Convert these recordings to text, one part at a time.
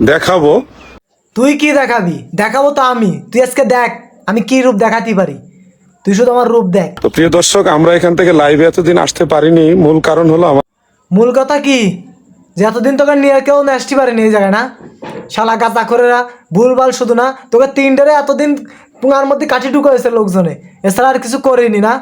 দেখাবো। তুই কি দেখাবি? দেখাবো তো আমি। তুই আজকে দেখ আমি কি রূপ দেখাতে পারি? তুই শুধু আমার রূপ দেখ। তো প্রিয় দর্শক আমরা এখান থেকে লাইভে এতদিন আসতে পারিনি। মূল কারণ হলো আমার মূল কথা কি? যে এতদিন তোকে নিয়ে কেউ আসতে পারেনি এই জায়গায় না? শালা গাঁজা করেরা ভুলভাল শুধু না তোকে তিনটারে এতদিন পুঙার মধ্যে কাঠি হয়েছে লোকজনে। এছাড়া আর কিছু করিনি না।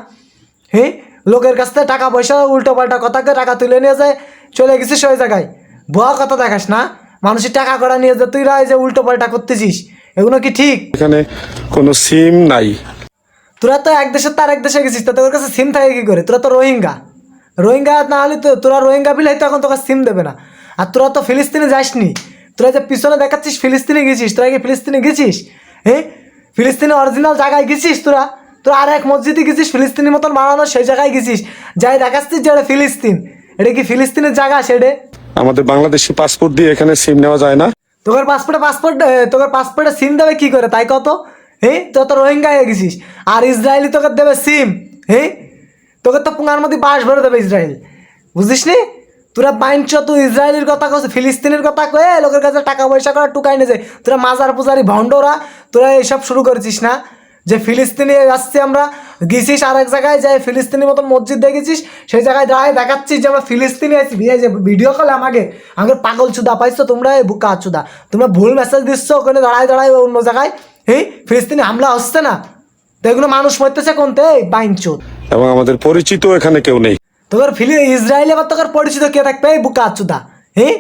হ্যাঁ লোকের কাছ থেকে টাকা পয়সা উল্টো পাল্টা কথাকে টাকা তুলে নিয়ে যায় চলে গেছিস ওই জায়গায়। ভুয়া কথা দেখাস না? মানুষের টাকা করা নিয়ে যে তুই রায় যে উল্টো পাল্টা করতেছিস এগুলো কি ঠিক? এখানে কোনো সিম নাই। তোরা তো এক দেশের তার এক দেশে গেছিস তো তোর কাছে সিম থাকে কি করে? তোরা তো রোহিঙ্গা। রোহিঙ্গা না হলে তো তোরা রোহিঙ্গা বিলে তো এখন তোকে সিম দেবে না। আর তোরা তো ফিলিস্তিনে যাসনি। তোরা যে পিছনে দেখাচ্ছিস ফিলিস্তিনে গেছিস তোরা কি ফিলিস্তিনে গেছিস? হ্যাঁ ফিলিস্তিনে অরিজিনাল জায়গায় গেছিস তোরা? তোরা আর এক মসজিদে গেছিস ফিলিস্তিনের মতন বানানো সেই জায়গায় গেছিস। যাই দেখাচ্ছিস যে এটা ফিলিস্তিন। এটা কি ফিলিস্তিনের জায়গা সেটা? আমাদের বাংলাদেশি পাসপোর্ট দিয়ে এখানে সিম নেওয়া যায় না। তোর পাসপোর্টে পাসপোর্ট তোর পাসপোর্টে সিম দেবে কি করে? তাই কত? হ্যাঁ তো তো রোহিঙ্গা হয়ে গেছিস, আর ইসরায়েলি তোকে দেবে সিম হ্যাঁ তোকে তো পুঙ্গার মধ্যে বাস ভরে দেবে ইসরায়েল। বুঝিস নি তোরা বাইনছ তুই ইসরায়েলের কথা কস, ফিলিস্তিনের কথা কয়ে লোকের কাছে টাকা পয়সা করা টুকাই যায় তোরা মাজার পূজারি ভণ্ডরা, তোরা এইসব শুরু করেছিস না? যে ফিলিস্তিনে যাচ্ছি আমরা গেছিস আর এক জায়গায় যাই ফিলিস্তিনের মতন মসজিদ দেখেছিস সেই জায়গায় দাঁড়ায় দেখাচ্ছিস যে আমরা ফিলিস্তিনে আছি। এই যে ভিডিও কল আমাকে আমাকে পাগল চুদা পাইছো তোমরা এই বুকা চুদা। তোমরা ভুল মেসেজ দিচ্ছ ওখানে দাঁড়ায় দাঁড়ায় অন্য জায়গায়। হ্যাঁ ফিলিস্তিনে হামলা হচ্ছে না? তো এগুলো মানুষ মরতেছে কোনতে বাইন চোদ। এবং আমাদের পরিচিত এখানে কেউ নেই। তোর ফিলি ইসরায়েল এবার তোর পরিচিত কে থাকবে? এই বুকা চুদা। হ্যাঁ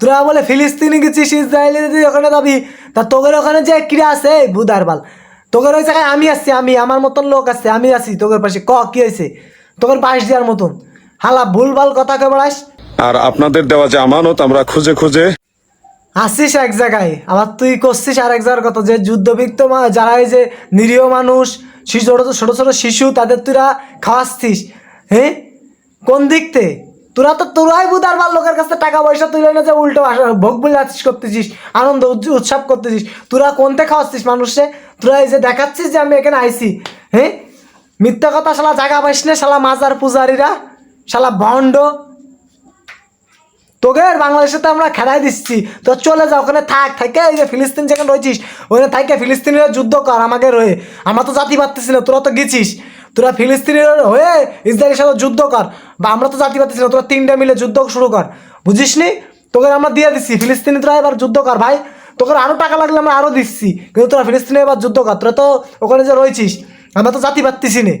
তোরা বলে ফিলিস্তিনি গেছিস ইসরায়েলে যদি ওখানে যাবি তা তোদের ওখানে যে কিরা আছে এই বাল ওই জায়গায় আমি আসছি আমি আমার মতন লোক আছে আমি আছি তোদের পাশে ক কি হয়েছে? তোদের পাশ দেওয়ার মতন। হালা ভুলভাল কথা কে বেড়াস। আর আপনাদের দেওয়া যে আমানত আমরা খুঁজে খুঁজে আসিস এক জায়গায় আবার তুই করছিস আর এক জায়গার কথা। যে যুদ্ধবিক্ত যারা এই যে নিরীহ মানুষ শিশু ছোটো ছোটো ছোটো শিশু তাদের তুইরা খাওয়াচ্ছিস হ্যাঁ? কোন দিকতে তোরা তো তোরাই বুধার বার লোকের কাছে টাকা পয়সা তুলে না যে উল্টো ভোগ বিলাসিস করতেছিস, আনন্দ উৎ- উৎসব করতেছিস। তোরা কোনতে খাওয়াচ্ছিস মানুষে? তোরা এই যে দেখাচ্ছিস যে আমি এখানে আইছি হ্যাঁ? মিথ্যা কথা শালা জায়গা পাইস না, শালা মাজার পূজারীরা, শালা ভণ্ড। তোকে বাংলাদেশে তো আমরা খেলাই দিচ্ছি। তো চলে যা, ওখানে থাক থাকে এই যে ফিলিস্তিন যেখানে রয়েছিস, ওখানে থাকে ফিলিস্তিনিরা যুদ্ধ কর, আমাকে রয়ে। আমরা তো জাতি পারতেছি না, তোরা তো গেছিস। তোরা ফিলিস্তিনের হয়ে ইসরায়েলের সাথে যুদ্ধ কর। বা আমরা তো জাতি পারতেছি না তোরা তিনটা মিলে যুদ্ধ শুরু কর। বুঝিস নি তোকে আমরা দিয়ে দিচ্ছি ফিলিস্তিনি তোরা এবার যুদ্ধ কর ভাই। তোকে আরও টাকা লাগলে আমরা আরও দিচ্ছি। কিন্তু তোরা ফিলিস্তিনে এবার যুদ্ধ কর। তোরা তো ওখানে যে রয়েছিস, আমরা তো জাতি পারতেছি না।